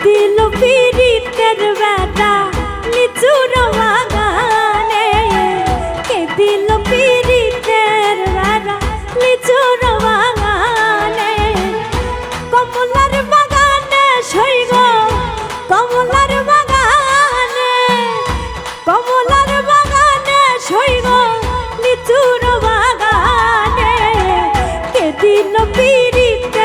দিল পীড়িতের বেটা লিচুর বাগানে। কে দিল পীড়িতের বেটা লিচুর বাগানে? কমলার বাগানে সৈগ কমলার বাগানে। কমলার বাগানে সৈগ লিচুর বাগানে। কে দিল পীড়িতের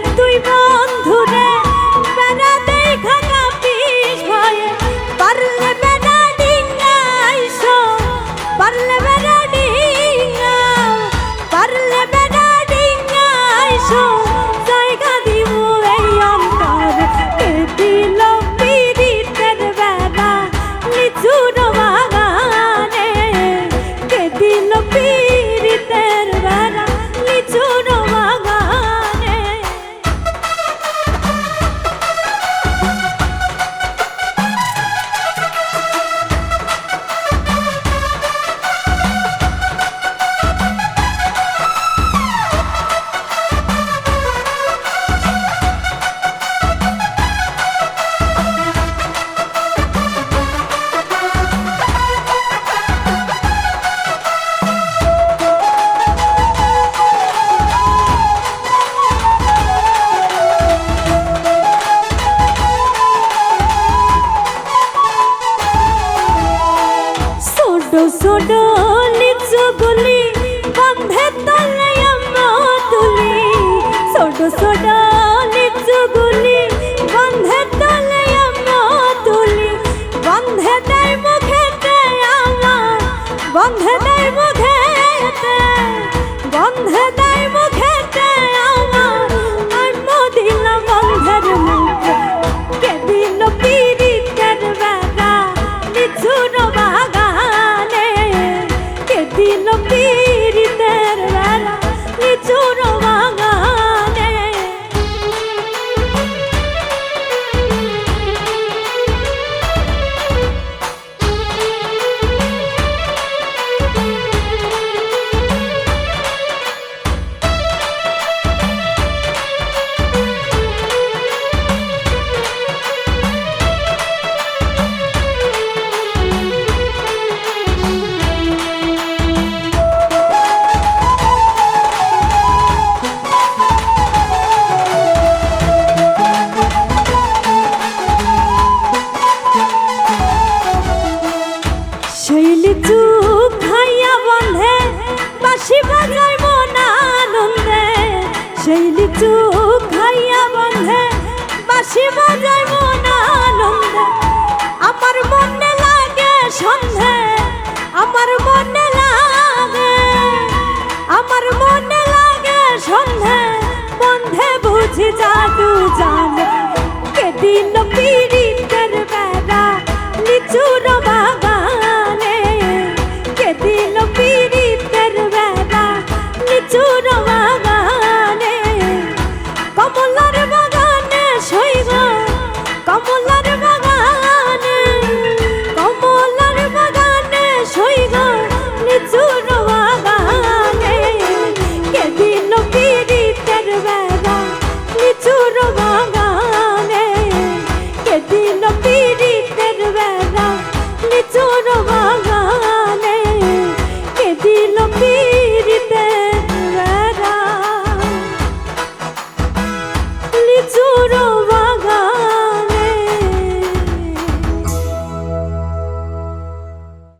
like ছোটা সন্ধে বন্ধে বুঝি জাদু যা